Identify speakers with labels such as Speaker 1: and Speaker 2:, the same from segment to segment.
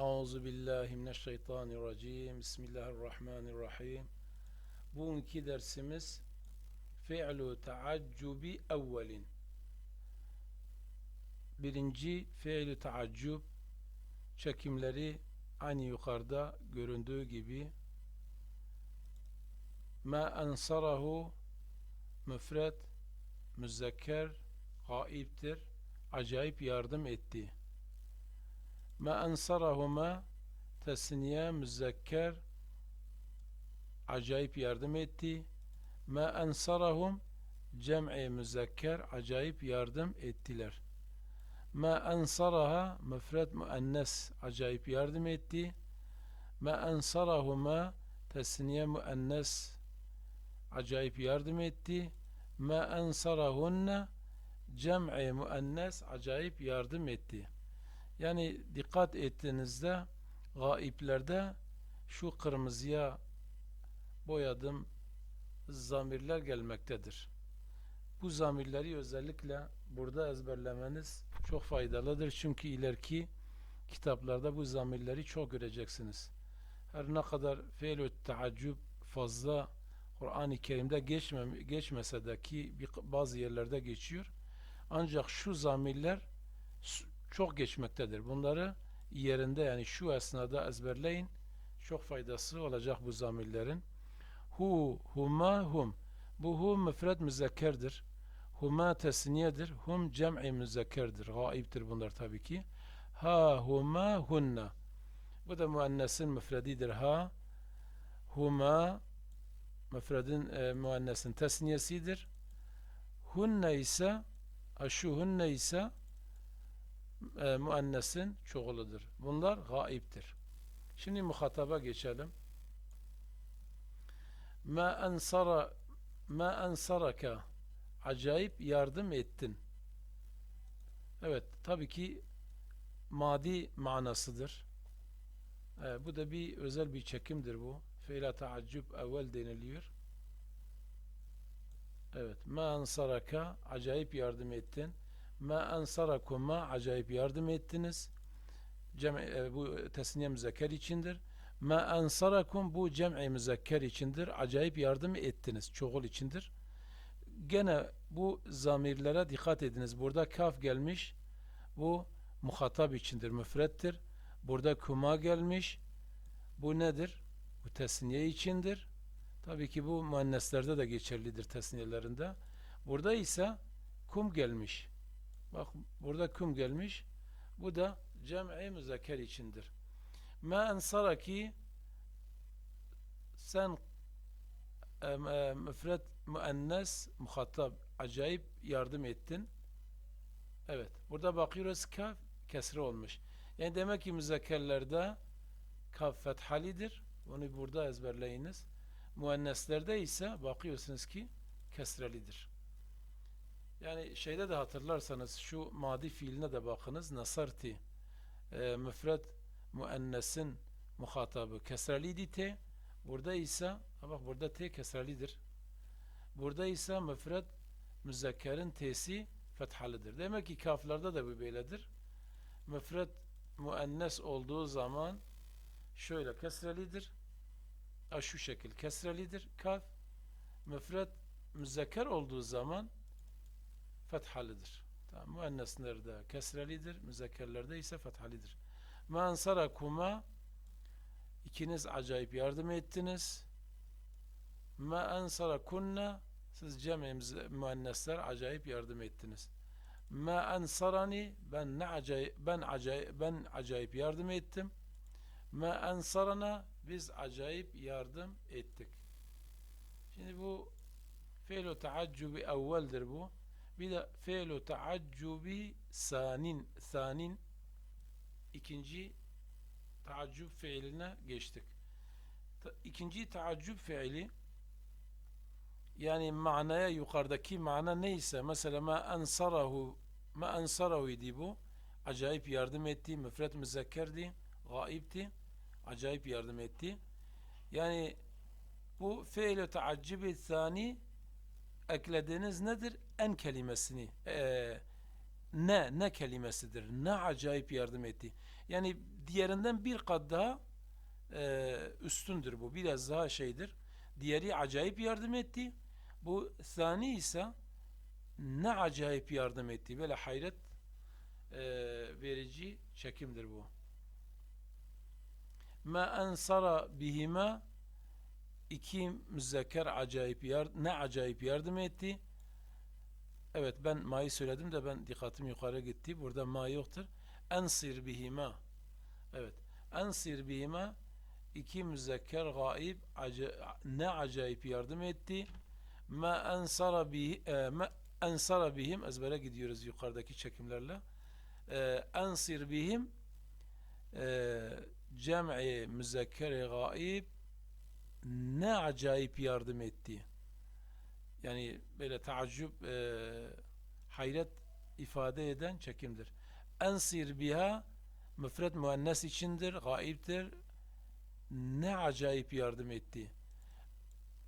Speaker 1: Euzu billahi mineşşeytanirracim. Bismillahirrahmanirrahim. Bugünkü dersimiz fi'lu taaccubi evvelin. Birinci fi'lu taaccub çekimleri aynı yukarıda göründüğü gibi ma ensarahu müfret müzekker gaiptir acayip yardım etti ma ensarahuma tesniye müzekker acayip yardım etti. Ma ensarahum cem'i müzekker acayip yardım ettiler. Ma ensaraha müfret müennes acayip yardım etti. Ma ensarahuma tesniye müennes acayip yardım etti. Ma ensarahunne cem'i müennes acayip yardım etti yani dikkat ettiğinizde gaiplerde şu kırmızıya boyadım zamirler gelmektedir. Bu zamirleri özellikle burada ezberlemeniz çok faydalıdır. Çünkü ileriki kitaplarda bu zamirleri çok göreceksiniz. Her ne kadar fe'lü taaccub fazla Kur'an-ı Kerim'de geçmem, geçmese de ki bazı yerlerde geçiyor. Ancak şu zamirler çok geçmektedir. Bunları yerinde yani şu esnada ezberleyin. Çok faydası olacak bu zamirlerin. Hu, huma, hum. Bu hu müfred müzekkerdir. Huma tesniyedir. Hum cem'i müzekkerdir. Gaiptir bunlar tabii ki. Ha, huma, hunna. Bu da müennesin müfredidir. Ha, huma müfredin e, müennesin tesniyesidir. Hunne ise şu hunne ise e, müennesin çoğuludur. Bunlar gaiptir. Şimdi muhataba geçelim. Ma ensara ma ensaraka acayip yardım ettin. Evet, tabii ki madi manasıdır. E, bu da bir özel bir çekimdir bu. Fe'la taaccub evvel deniliyor. Evet, ma ensaraka acayip yardım ettin. Ma ensarakuma acayip yardım ettiniz. Cem, e, bu tesniye müzekker içindir. Ma ensarakum bu cem'i müzekker içindir. Acayip yardım ettiniz. Çoğul içindir. Gene bu zamirlere dikkat ediniz. Burada kaf gelmiş. Bu muhatap içindir. Müfrettir. Burada kuma gelmiş. Bu nedir? Bu tesniye içindir. Tabii ki bu müenneslerde de geçerlidir tesniyelerinde. Burada ise kum gelmiş. Bak burada kum gelmiş. Bu da cem'i müzekker içindir. Ma ensaraki sen e, müfret müennes muhattab acayip yardım ettin. Evet. Burada bakıyoruz kaf kesre olmuş. Yani demek ki müzekkerlerde kaf fethalidir. Onu burada ezberleyiniz. Müenneslerde ise bakıyorsunuz ki kesrelidir. Yani şeyde de hatırlarsanız şu madi fiiline de bakınız. Nasarti e, müfred müennesin muhatabı kesreliydi te. Burada ise bak burada te kesrelidir. Burada ise müfred müzekkerin t'si fethalıdır. Demek ki kaflarda da bu böyledir. Müfred müennes olduğu zaman şöyle kesrelidir. Ha, şu şekil kesrelidir. Kaf müfred müzekker olduğu zaman fethalıdır. Tamam, müenneslerde kesrelidir, müzekkerlerde ise fethalidir. Ma kuma ikiniz acayip yardım ettiniz. Ma kunna siz cem'i müennesler acayip yardım ettiniz. Ma ensarani ben ne acayip ben acayip ben acayip yardım ettim. Ma ensarana biz acayip yardım ettik. Şimdi bu fiil taaccubi evveldir bu. Bir de fe'lu taaccubi sanin. Sanin ikinci taaccub fiiline geçtik. İkinci taaccub fiili yani manaya yukarıdaki mana neyse mesela ma ensarahu ma ensarahu idi bu. Acayip yardım etti müfret müzekkerdi gaipti acayip yardım etti. Yani bu fiil taaccubi sani eklediğiniz nedir? En kelimesini. Ee, ne, ne kelimesidir? Ne acayip yardım etti. Yani diğerinden bir kat daha e, üstündür bu. Biraz daha şeydir. Diğeri acayip yardım etti. Bu thani ise ne acayip yardım etti. Böyle hayret e, verici çekimdir bu. Ma ensara bihima iki müzekker acayip yardım, ne acayip yardım etti. Evet ben ma'yı söyledim de ben dikkatim yukarı gitti. Burada ma yoktur. Ensir bihima. Evet. Ensir bihima iki müzekker gaib ne acayip yardım etti. Ma ensara bih e, ma ensara bihim ezbere gidiyoruz yukarıdaki çekimlerle. E, ensir bihim e, cem'i müzekkeri gaib ne acayip yardım etti. Yani böyle taaccüp e, hayret ifade eden çekimdir. Ensir biha müfred müennes içindir, gaibdir. Ne acayip yardım etti.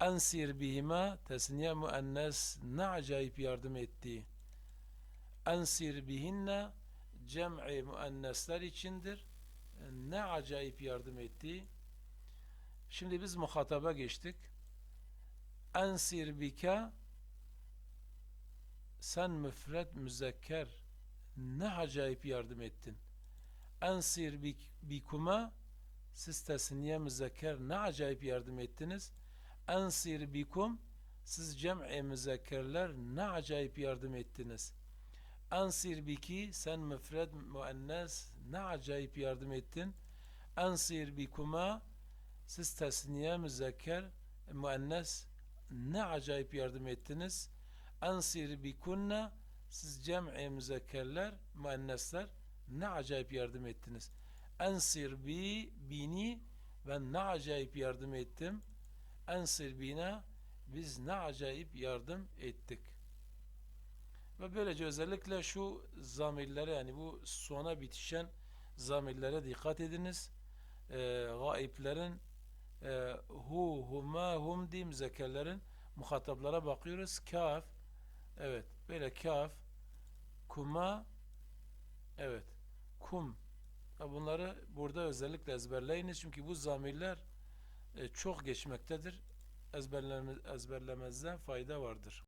Speaker 1: Ensir bihima tesniye müennes ne acayip yardım etti. Ensir bihinne cem'i müennesler içindir. Ne acayip yardım etti. Şimdi biz muhataba geçtik. Ensir bike sen müfred müzekker ne acayip yardım ettin. Ensir bik, bikuma siz tesniye müzekker ne acayip yardım ettiniz. Ensir bikum siz cem'i müzekkerler ne acayip yardım ettiniz. Ensir biki sen müfred müennes ne acayip yardım ettin. Ensir bikuma siz tesniye müzekker müennes ne acayip yardım ettiniz. Ensir bikunne siz cem'i müzekkerler müennesler ne acayip yardım ettiniz. Ensir bi bini ben ne acayip yardım ettim. Ensir bina biz ne acayip yardım ettik. Ve böylece özellikle şu zamirlere yani bu sona bitişen zamirlere dikkat ediniz. Ee, gaiplerin e, hu, huma, hum diye müzekkerlerin muhataplara bakıyoruz. Kaf, evet böyle kaf, kuma, evet kum. Bunları burada özellikle ezberleyiniz çünkü bu zamirler e, çok geçmektedir. Ezberleme, ezberlemezden fayda vardır.